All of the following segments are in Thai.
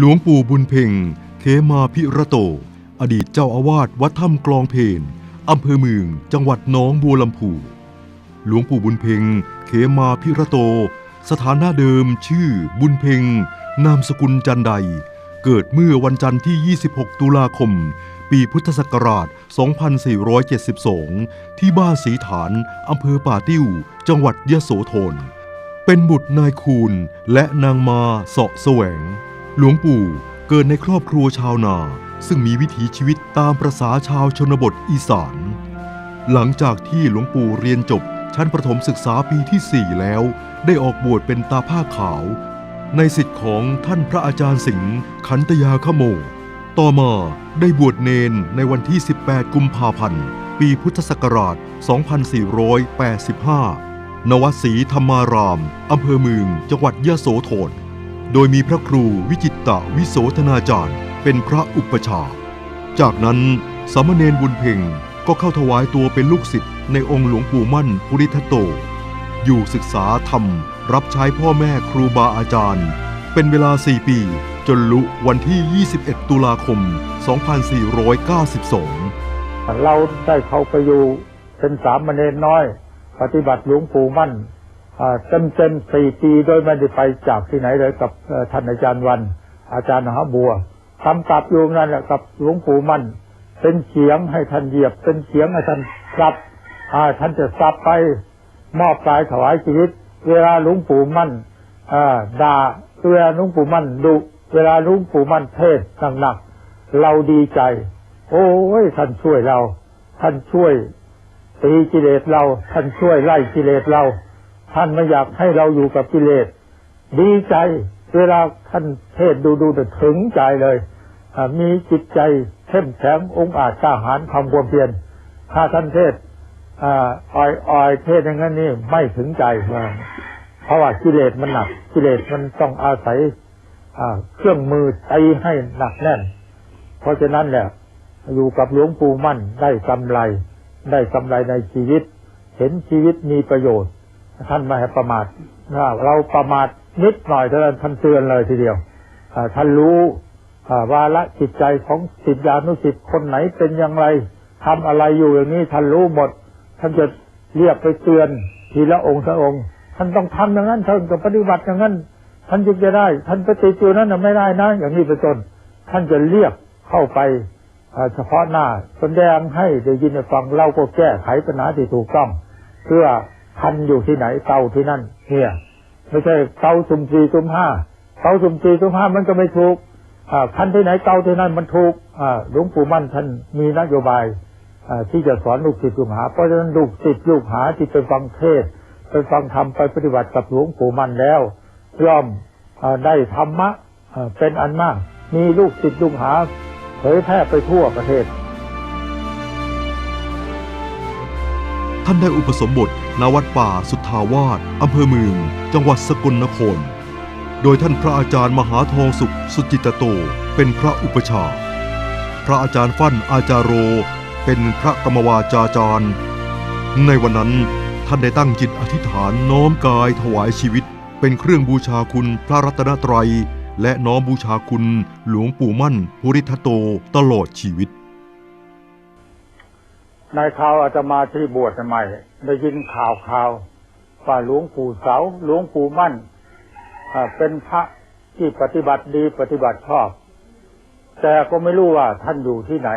หลวงปู่บุญเพ่งเขมาพิระโต อดีตเจ้าอาวาสวัดถ้ำกลองเพนอำเภอเมือง จังหวัดหน้องบัวลำพูหลวงปู่บุญเพ็งเขมาพิระโต สถานะเดิมชื่อบุญเพ็งนามสกุลจันไดเกิดเมื่อวันจันทร์ที่ 26 ตุลาคม ปีพุทธศักราช 2472 ที่บ้านสีฐานอำเภอป่าติ้ว จังหวัดยะโสธรเป็นบุตรนายคูณและนางมาเสาะแสวง หลวงปู่เกิดในครอบครัวชาวนา ซึ่งมีวิถีชีวิตตามประษาชาวชนบทอีสาน หลังจากที่หลวงปู่เรียนจบชั้นประถมศึกษาปีที่ 4 แล้ว ได้ออกบวชเป็นตาผ้าขาว ในสิทธิ์ของท่านพระอาจารย์สิงห์ขันตยาขโม ต่อมาได้บวชเนนในวันที่ 18 กุมภาพันธ์ ปีพุทธศักราช 2485ณวัดศรีธรรมาราม อำเภอเมือง จังหวัดยะโสธร โดยมีพระครูวิจิตตวิโสธนาจารย์ เป็นพระอุปชา จากนั้นสามเณรบุญเพ็งก็เข้าถวายตัวเป็นลูกศิษย์ในองค์หลวงปู่มั่นปุริทัตโต อยู่ศึกษาธรรม รับใช้พ่อแม่ครูบาอาจารย์ เป็นเวลา 4 ปี จนลุวันที่ 21 ตุลาคม 2492 เราได้เข้าไปอยู่เป็นสามเณรน้อย ปฏิบัติหลวงปู่มั่น เต็มเต็มสี่ปีโดยไม่ได้ไปจากที่ไหนเลยกับท่านอาจารย์วัน อาจารย์หาบัวทำตับอยู่นั่นแหละกับหลวงปู่มั่น เป็นเขียงให้ท่านเหยียบ เป็นเขียงให้ท่านสับท่านจะสับไปมอบกายถวายชีวิต เวลาหลวงปู่มั่นอาด่าเวลาหลวงปู่มั่นดุเวลาหลวงปู่มั่นเทศหนักๆเราดีใจ โอ้ยท่านช่วยเรา ท่านช่วยตีกิเลสเรา ท่านช่วยไล่กิเลสเรา ท่านไม่อยากให้เราอยู่กับกิเลส ดีใจเวลาท่านเทศดูดูแต่ถึงใจเลยมีจิตใจเข้มแข็งองค์อาจกล้าหาญความความเพียรถ้าท่านเทศอ่อยอ่อยเทศอย่างนั้นนี่ไม่ถึงใจเพราะว่ากิเลสมันหนักกิเลสมันต้องอาศัยเครื่องมือตีให้หนักแน่น เพราะฉะนั้นเนี่ยอยู่กับหลวงปู่มั่นได้กำไร ได้กำไรในชีวิต เห็นชีวิตมีประโยชน์ ท่านไม่ให้ประมาทเราประมาทนิดหน่อยเท่านั้นท่านเตือนเลยทีเดียวท่านรู้อ่าวาระจิตใจของศิษยานุศิษย์คนไหนเป็นอย่างไรทำอะไรอยู่อย่างนี้ท่านรู้หมด ท่านจะเรียกไปเตือนทีละองค์ละองค์ ท่านต้องทำอย่างนั้นท่านต้องปฏิบัติอย่างนั้น ท่านจึงจะได้ ท่านปติดอยู่นั้นไม่ได้นะ อย่างนี้เป็นต้นท่านจะเรียกเข้าไปเฉพาะหน้าแสดงให้ได้ยินได้ฟังเราก็แก้ไขปัญหาที่ถูกต้อง เพื่อ คันอยู่ที่ไหนเตาที่นั่นเนี่ยไม่ใช่เตาสุ่มสี่สุ่มห้าเตาสุ่มสี่สุ่มห้ามันก็ไม่ถูกอ่าคันที่ไหนเตาที่นั่นมันถูกอ่าหลวงปู่มั่นท่านมีนโยบายอ่าที่จะสอนลูกศิษย์ลูกหา เพราะฉะนั้นลูกศิษย์ลูกหาที่ไปฟังเทศน์ไปฟังธรรมไปปฏิบัติกับหลวงปู่มั่นแล้วย่อมอ่าได้ธรรมะอ่าเป็นอันมาก มีลูกศิษย์ลูกหาเผยแพร่ไปทั่วประเทศ ท่านได้อุปสมบทณวัดป่าสุทธาวาสอำเภอเมือง จังหวัดสกลนคร โดยท่านพระอาจารย์มหาทองสุขสุจิตโต เป็นพระอุปชา พระอาจารย์ฟั่นอาจารโร เป็นพระกรรมวาจาจารย์ ในวันนั้นท่านได้ตั้งจิตอธิษฐานน้อมกายถวายชีวิต เป็นเครื่องบูชาคุณพระรัตนตรัย และน้อมบูชาคุณหลวงปู่มั่น ภูริทัตโตตลอดชีวิต ในข่าวอาตมาที่บวชใหม่ได้ยินข่าวข่าวว่าหลวงปู่เสาหลวงปู่มั่นเป็นพระที่ปฏิบัติดีปฏิบัติชอบ แต่ก็ไม่รู้ว่าท่านอยู่ที่ไหน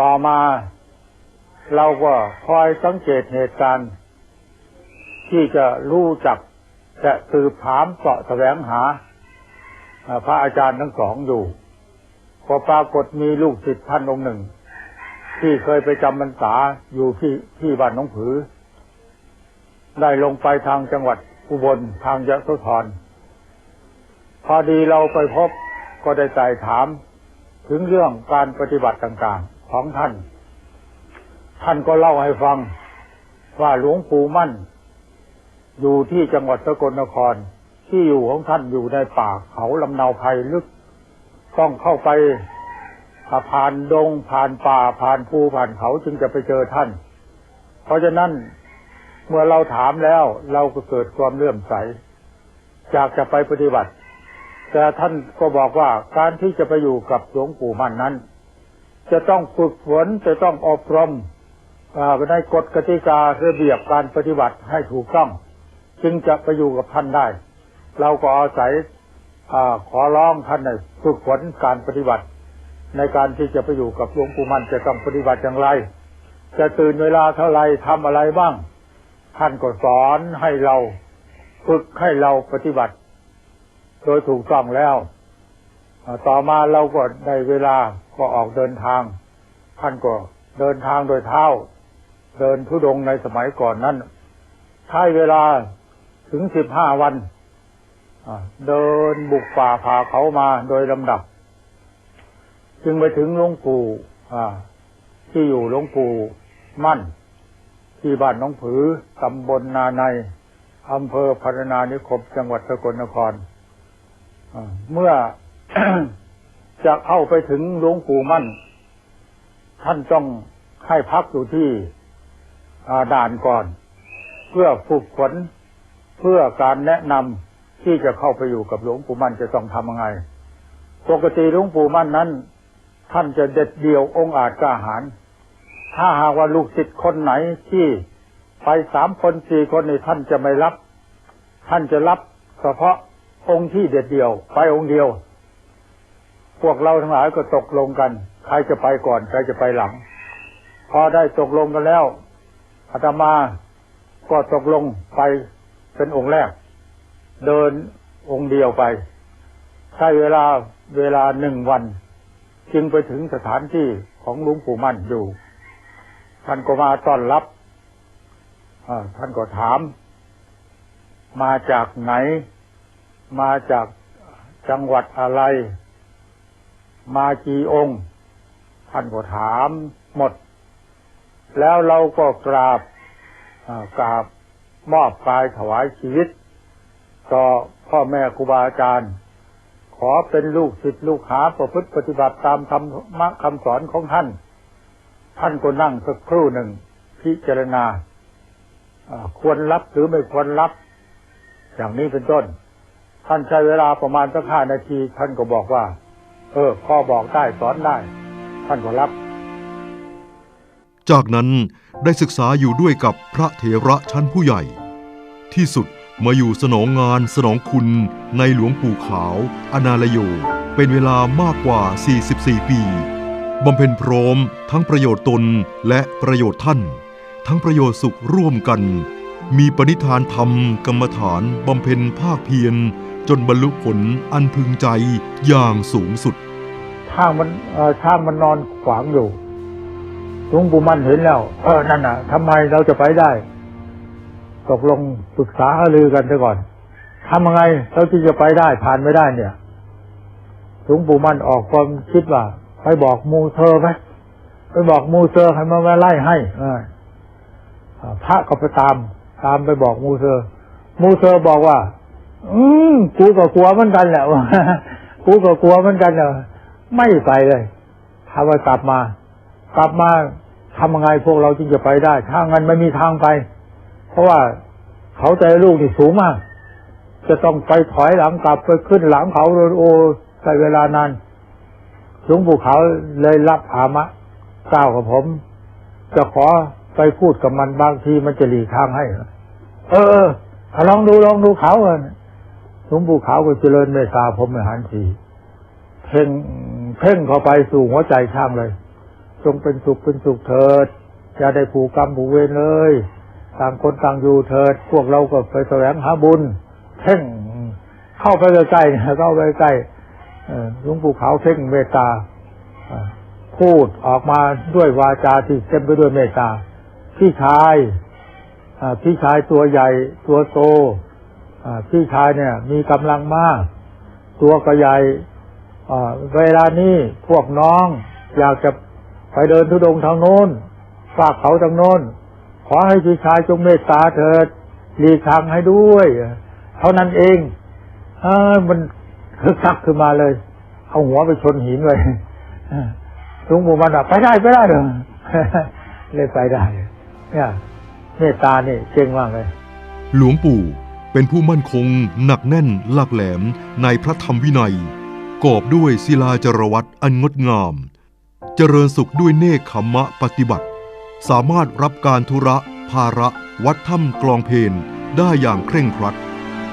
ต่อมาเราก็คอยสังเกตเหตุการณ์ ที่จะรู้จักจะสืบถามเสาะแสวงหา พระอาจารย์ทั้งสองอยู่ก็ปรากฏมีลูกศิษย์ท่านองค์หนึ่ง ที่เคยไปจำพรรษาอยู่ที่ที่บ้านน้องผือ ได้ลงไปทางจังหวัดอุบลทางยะโสธรพอดีเราไปพบก็ได้ไต่ถาม ถึงเรื่องการปฏิบัติต่างๆ ของท่าน ท่านก็เล่าให้ฟัง ว่าหลวงปู่มั่น อยู่ที่จังหวัดสกลนครที่อยู่ของท่านอยู่ในป่าเขาลำเนาไพรลึก ต้องเข้าไป ผ่านดงผ่านป่าผ่านภูผ่านเขาจึงจะไปเจอท่าน เพราะฉะนั้นเมื่อเราถามแล้วเราก็เกิดความเลื่อมใสอยากจะไปปฏิบัติ แต่ท่านก็บอกว่าการที่จะไปอยู่กับหลวงปู่มั่นนั้น จะต้องฝึกฝนจะต้องอบรมอ่าในกฎกติการะเบียบการปฏิบัติให้ถูกต้อง จึงจะไปอยู่กับท่านได้ เราก็อาศัยอาขอร้องท่านให้ฝึกฝนการปฏิบัติ ในการที่จะไปอยู่กับหลวงปู่มั่นจะต้องปฏิบัติอย่างไร จะตื่นเวลาเท่าไรทำอะไรบ้าง ท่านก็สอนให้เราฝึกให้เราปฏิบัติ โดยถูกต้องแล้วต่อมาเราก็ได้เวลาก็ออกเดินทาง ท่านก็เดินทางโดยเท้า เดินทุดงในสมัยก่อนนั้นใช้เวลาถึงสิบห้าวันเดินบุกป่าผ่าเขามาโดยลำดับ จึงไปถึงหลวงปู่ที่อยู่หลวงปู่มั่น ที่บ้านหน้องผือตำบลนาในอำเภอพัฒนานิคมจังหวัดสกลนครเมื่อจะเข้าไปถึงหลวงปู่มั่น ท่านต้องให้พักอยู่ที่ด่านก่อน เพื่อฝึกฝนเพื่อการแนะนำที่จะเข้าไปอยู่กับหลวงปู่มั่นจะต้องทำยังไง ปกติหลวงปู่มั่นนั้น ท่านจะเด็ดเดี่ยวองค์อาจกล้าหาญถ้าหากว่าลูกศิษย์คนไหนที่ไปสามคนสี่คนนี่ท่านจะไม่รับ ท่านจะรับเฉพาะองค์ที่เด็ดเดี่ยว ไปองค์เดียว พวกเราทั้งหลายก็ตกลงกัน ใครจะไปก่อน ใครจะไปหลัง พอได้ตกลงกันแล้วอาตมาก็ตกลงไปเป็นองค์แรก เดินองค์เดียวไป ใช้เวลาเวลาหนึ่งวัน จึงไปถึงสถานที่ของหลวงปู่มั่นอยู่ ท่านก็มาต้อนรับท่านก็ถาม มาจากไหน มาจากจังหวัดอะไร มากี่องค์ ท่านก็ถามหมด แล้วเราก็กราบกราบมอบกายถวายชีวิต ต่อพ่อแม่ครูบาอาจารย์ ขอเป็นลูกศิษย์ลูกหาประพฤติปฏิบัติตามธรรมะคำสอนของท่าน ท่านก็นั่งสักครู่หนึ่งพิจารณาควรรับหรือไม่ควรรับ อย่างนี้เป็นต้น ท่านใช้เวลาประมาณสักห้านาที ท่านก็บอกว่า เออพ่อบอกได้สอนได้ ท่านก็รับ จากนั้นได้ศึกษาอยู่ด้วยกับพระเถระชั้นผู้ใหญ่ ที่สุด มาอยู่สนองงานสนองคุณในหลวงปู่ขาว อนาลโย เป็นเวลามากกว่า 44 ปีบำเพ็ญพร้อมทั้งประโยชน์ตนและประโยชน์ท่าน ทั้งประโยชน์สุขร่วมกัน มีปณิธานธรรมกรรมฐานบำเพ็ญภาคเพียร จนบรรลุผลอันพึงใจอย่างสูงสุดช้ามันเออช้ามันนอนขวางอยู่หลวงปู่มันเห็นแล้ว เออนั่นน่ะทำไมเราจะไปได้ ตกลงปรึกษาหารือกันซะก่อนทำยังไงเราที่จะไปได้ผ่านไม่ได้เนี่ยหลวงปู่มั่นออกความคิดว่า ไปบอกมูเธอไหมไปบอกมูเธอให้มามาไล่ให้พระก็ไปตาม ตามไปบอกมูเธอ มูเธอบอกว่า อืมกูก็กลัวเหมือนกันแหละกูก็กลัวเหมือนกันเนอะไม่ไปเลยถ้าว่ากลับมา กลับมาทำยังไงพวกเราจึงจะไปได้ ถ้างั้นไม่มีทางไป เพราะว่าเขาใจลูกนี่สูงมาก จะต้องไปถอยหลังกลับไปขึ้นหลังเขาโอ้ใช้เวลานานหลวงปู่เขาเลยรับอามะก้าวกับผม จะขอไปพูดกับมันบางทีมันจะหลีกทางให้ เออเออลองดูลองดูเขาเออหลวงปู่ขาก็เจริญเมตตาผมในหันทีเพ่งเพ่งเข้าไปสู่หัวใจช่างเลย จงเป็นสุขเป็นสุขเถิดอย่าได้ผูกกรรมผูกเวรเลย ต่างคนต่างอยู่เถิด พวกเราก็ไปแสวงหาบุญเพ่งเข้าไปใกล้ๆนะเข้าไปใกล้ลวงปู่ขาวเพ่งเมตตาพูดออกมาด้วยวาจาที่เต็มไปด้วยเมตตาพี่ชายพี่ชายตัวใหญ่ตัวโตพี่ชายเนี่ย มีกำลังมาก ตัวก็ใหญ่เวลานี้พวกน้องอยากจะไปเดินทุดงค์ทางโน้นฝากเขาทางโน้น ขอให้พี่ชายจงเมตตาเถิดหลีกทางให้ด้วยเท่านั้นเองเออมันคึกคักขึ้นมาเลย เอาหัวไปชนหินเลยหลวงปู่มันไปได้ไปได้เลยเลยไปได้ เนี่ยเมตตาเนี่ยเก่งมากเลย หลวงปู่เป็นผู้มั่นคง หนักแน่น หลักแหลมในพระธรรมวินัย กอบด้วยศิลาจารวัตอันงดงาม เจริญสุขด้วยเนคขมมะปฏิบัติ สามารถรับการธุระ ภาระ วัดถ้ำกลองเพนได้อย่างเคร่งครัด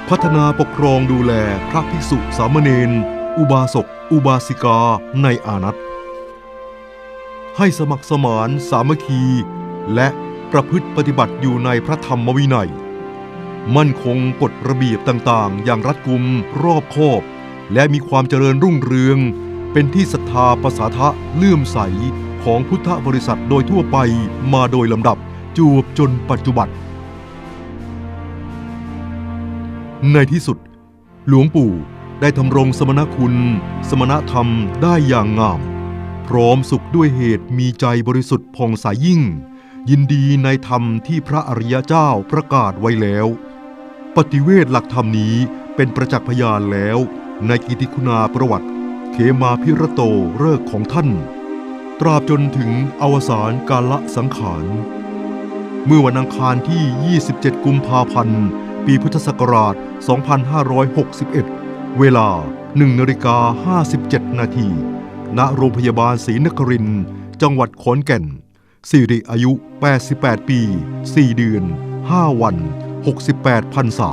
พัฒนาปกครองดูแลพระภิกษุสามเณรอุบาสก อุบาสิกาในอานัตให้สมัครสมานสามัคคี และประพฤติปฏิบัติอยู่ในพระธรรมวินัย มั่นคงกฎระเบียบต่างๆ อย่างรัดกุมรอบคอบ และมีความเจริญรุ่งเรือง เป็นที่ศรัทธาประสาทะเลื่อมใส ของพุทธบริษัทโดยทั่วไปมาโดยลำดับจวบจนปัจจุบัน ในที่สุด หลวงปู่ได้ทำรงสมณคุณ สมณธรรมได้อย่างงาม พร้อมสุขด้วยเหตุมีใจบริสุทธิ์ผ่องใสยยิ่ง ยินดีในธรรมที่พระอริยเจ้าประกาศไว้แล้ว ปฏิเวทหลักธรรมนี้เป็นประจักษ์พยานแล้ว ในกิติคุณาประวัติ เขมาพิระโตเลิกของท่าน ตราบจนถึงอวสานกาละสังขาร เมื่อวันอังคารที่ 27 กุมภาพันธ์ ปีพุทธศักราช 2561 เวลา 1นาฬิกา57 นาที ณ โรงพยาบาลศรีนครินทร์ จังหวัดขอนแก่น สิริอายุ 88 ปี 4 เดือน 5 วัน 68พรรษา